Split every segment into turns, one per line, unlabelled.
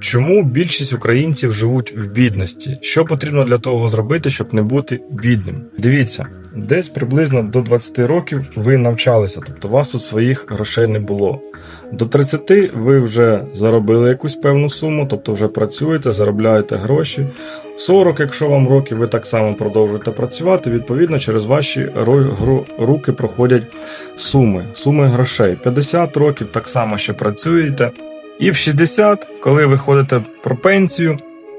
Чому більшість українців живуть в бідності? Що потрібно для того зробити, щоб не бути бідним? Дивіться, десь приблизно до 20 років ви навчалися, тобто у вас тут своїх грошей не було. До 30 ви вже заробили якусь певну суму, тобто вже працюєте, заробляєте гроші. 40, якщо вам років, ви так само продовжуєте працювати. Відповідно, через ваші руки проходять суми, суми грошей. 50 років так само ще працюєте. І в 60, коли ви ходите про пенсію,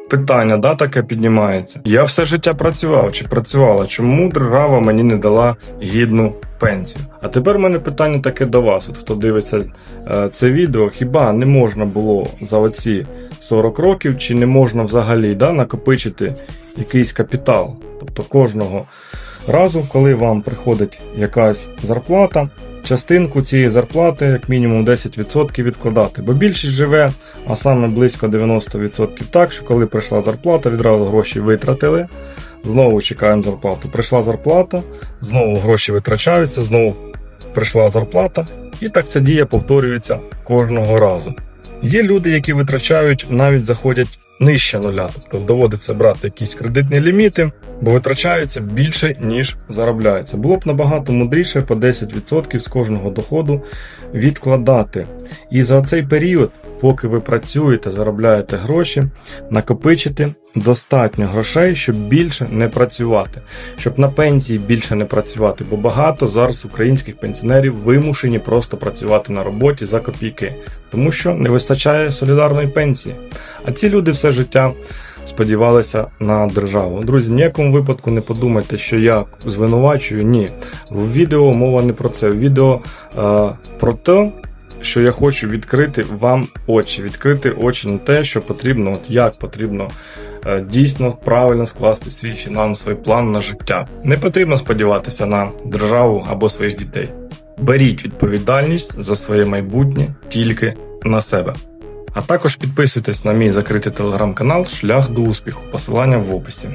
питання да, таке піднімається. Я все життя працював чи працювала. Чому держава мені не дала гідну пенсію? А тепер в мене питання таке до вас. От хто дивиться е, це відео, хіба не можна було за оці 40 років, чи не можна взагалі да, накопичити якийсь капітал? Тобто кожного разу, коли вам приходить якась зарплата, частинку цієї зарплати, як мінімум 10% відкладати. Бо більшість живе, а саме близько 90% так, що коли прийшла зарплата, відразу гроші витратили. Знову чекаємо зарплату. Прийшла зарплата, знову гроші витрачаються, знову прийшла зарплата, і так ця дія повторюється кожного разу. Є люди, які витрачають, навіть заходять нижче нуля, тобто доводиться брати якісь кредитні ліміти, бо витрачається більше, ніж заробляється. Було б набагато мудріше по 10% з кожного доходу відкладати. І за цей період, поки ви працюєте, заробляєте гроші, накопичити достатньо грошей, щоб більше не працювати, щоб на пенсії більше не працювати, бо багато зараз українських пенсіонерів вимушені просто працювати на роботі за копійки, тому що не вистачає солідарної пенсії. А ці люди все життя сподівалися на державу. Друзі, в ніякому випадку не подумайте, що я звинувачую. Ні. В відео мова не про це. В відео е, про те, що я хочу відкрити вам очі, відкрити очі на те, що потрібно, от як потрібно е, дійсно правильно скласти свій фінансовий план на життя. Не потрібно сподіватися на державу або своїх дітей. Беріть відповідальність за своє майбутнє тільки на себе. А також підписуйтесь на мій закритий телеграм-канал Шлях до успіху. Посилання в описі.